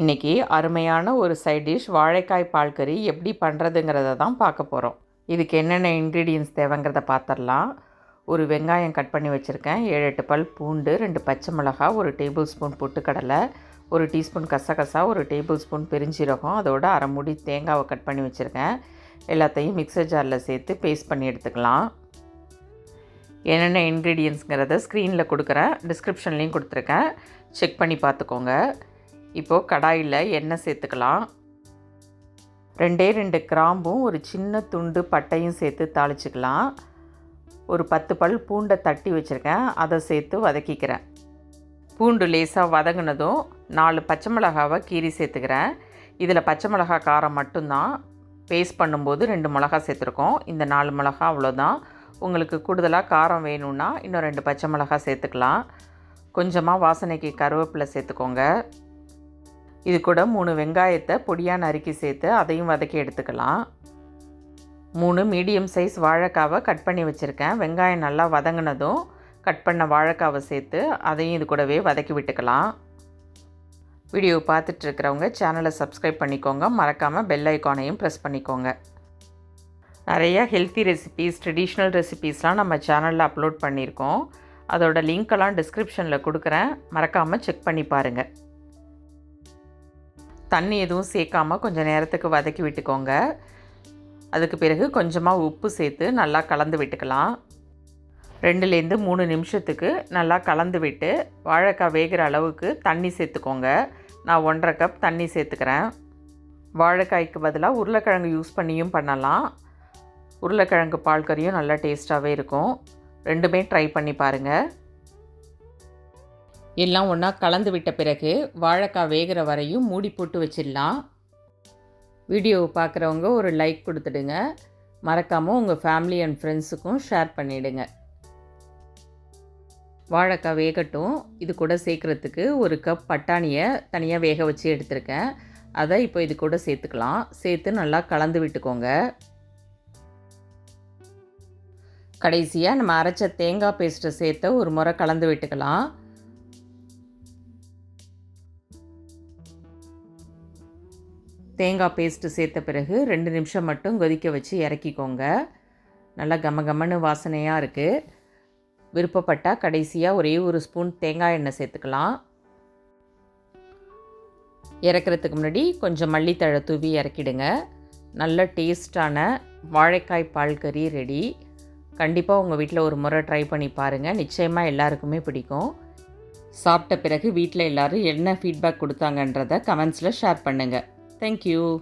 இன்றைக்கி அருமையான ஒரு சைட் டிஷ் வாழைக்காய் பால் கறி எப்படி பண்ணுறதுங்கிறத தான் பார்க்க போகிறோம் இதுக்கு என்னென்ன இன்க்ரீடியன்ஸ் தேவைங்கிறத பார்த்துடலாம். ஒரு வெங்காயம் கட் பண்ணி வச்சுருக்கேன். ஏழு எட்டு பல் பூண்டு ரெண்டு பச்சை மிளகா ஒரு டேபிள் ஸ்பூன் பொட்டுக்கடலை ஒரு டீஸ்பூன் கசகசா ஒரு டேபிள் ஸ்பூன் பெருஞ்சீரகம் அதோட அரை மூடி தேங்காவை கட் பண்ணி வச்சுருக்கேன். எல்லாத்தையும் மிக்சர் ஜாரில் சேர்த்து பேஸ்ட் பண்ணி எடுத்துக்கலாம். என்னென்ன இன்க்ரீடியன்ஸுங்கிறத ஸ்க்ரீனில் கொடுக்குறேன். டிஸ்கிரிப்ஷன்லேயும் கொடுத்துருக்கேன். செக் பண்ணி பார்த்துக்கோங்க. இப்போது கடாயில் எண்ணெய் சேர்த்துக்கலாம். ரெண்டே ரெண்டு கிராம்பும் ஒரு சின்ன துண்டு பட்டையும் சேர்த்து தாளிச்சிக்கலாம். ஒரு பத்து பல் பூண்டை தட்டி வச்சுருக்கேன். அதை சேர்த்து வதக்கிக்கிறேன். பூண்டு லேசாக வதங்கினதும் நாலு பச்சை மிளகாவை கீரி சேர்த்துக்கிறேன். இதில் பச்சை மிளகா காரம் மட்டும்தான். பேஸ்ட் பண்ணும்போது ரெண்டு மிளகா சேர்த்துருக்கோம். இந்த நாலு மிளகா அவ்வளோதான் உங்களுக்கு கூடுதலாக காரம் வேணும்னா இன்னும் ரெண்டு பச்சை மிளகா சேர்த்துக்கலாம். கொஞ்சமாக வாசனைக்கு கருவேப்பிலை சேர்த்துக்கோங்க. இது கூட மூணு வெங்காயத்தை பொடியாக நறுக்கி சேர்த்து அதையும் வதக்கி எடுத்துக்கலாம். மூணு மீடியம் சைஸ் வாழைக்காவை கட் பண்ணி வச்சுருக்கேன். வெங்காயம் நல்லா வதங்கினதும் கட் பண்ண வாழைக்காவை சேர்த்து அதையும் இது கூடவே வதக்கி விட்டுக்கலாம். வீடியோ பார்த்துட்ருக்கிறவங்க சேனலை சப்ஸ்கிரைப் பண்ணிக்கோங்க. மறக்காமல் பெல் ஐக்கானையும் ப்ரெஸ் பண்ணிக்கோங்க. நிறையா ஹெல்த்தி ரெசிபீஸ் ட்ரெடிஷ்னல் ரெசிபீஸ்லாம் நம்ம சேனலில் அப்லோட் பண்ணியிருக்கோம். அதோட லிங்க்கெல்லாம் டிஸ்கிரிப்ஷனில் கொடுக்குறேன். மறக்காமல் செக் பண்ணி பாருங்கள் தண்ணி எதுவும் சேர்க்காமல் கொஞ்சம் நேரத்துக்கு வதக்கி விட்டுக்கோங்க. அதுக்கு பிறகு கொஞ்சமாக உப்பு சேர்த்து நல்லா கலந்து விட்டுக்கலாம். ரெண்டுலேருந்து மூணு நிமிஷத்துக்கு நல்லா கலந்து விட்டு வாழைக்காய் வேகிற அளவுக்கு தண்ணி சேர்த்துக்கோங்க. நான் ஒன்றரை கப் தண்ணி சேர்த்துக்கிறேன். வாழைக்காய்க்கு பதிலாக உருளைக்கிழங்கு யூஸ் பண்ணியும் பண்ணலாம். உருளைக்கிழங்கு பால் கறியும் நல்லா டேஸ்ட்டாகவே இருக்கும். ரெண்டுமே ட்ரை பண்ணி பாருங்கள் எல்லாம் ஒன்றா கலந்து விட்ட பிறகு வாழைக்காய் வேகிற வரையும் மூடி போட்டு வச்சிடலாம். வீடியோவை பார்க்குறவங்க ஒரு லைக் கொடுத்துடுங்க. மறக்காமல் உங்கள் ஃபேமிலி அண்ட் ஃப்ரெண்ட்ஸுக்கும் ஷேர் பண்ணிவிடுங்க வாழைக்காய் வேகட்டும். இது கூட சேர்க்குறதுக்கு ஒரு கப் பட்டாணியை தனியாக வேக வச்சு எடுத்திருக்கேன். அதை இப்போ இது கூட சேர்த்துக்கலாம். சேர்த்து நல்லா கலந்து விட்டுக்கோங்க. கடைசியாக நம்ம அரைச்ச தேங்காய் பேஸ்ட்டை சேர்த்து ஒரு முறை கலந்து விட்டுக்கலாம். தேங்காய் பேஸ்ட்டு சேர்த்த பிறகு ரெண்டு நிமிஷம் மட்டும் கொதிக்க வச்சு இறக்கிக்கோங்க. நல்லா கம கமன்னு வாசனையாக இருக்குது விருப்பப்பட்டால் கடைசியாக ஒரே ஒரு ஸ்பூன் தேங்காய் எண்ணெய் சேர்த்துக்கலாம். இறக்கிறதுக்கு முன்னாடி கொஞ்சம் மல்லித்தழை தூவி இறக்கிடுங்க. நல்ல டேஸ்டான வாழைக்காய் பால் கறி ரெடி. கண்டிப்பாக உங்கள் வீட்டில் ஒரு முறை ட்ரை பண்ணி பாருங்கள் நிச்சயமாக எல்லாருக்குமே பிடிக்கும். சாப்பிட்ட பிறகு வீட்டில் எல்லோரும் என்ன ஃபீட்பேக் கொடுத்தாங்கன்றத கமெண்ட்ஸில் ஷேர் பண்ணுங்கள் Thank you.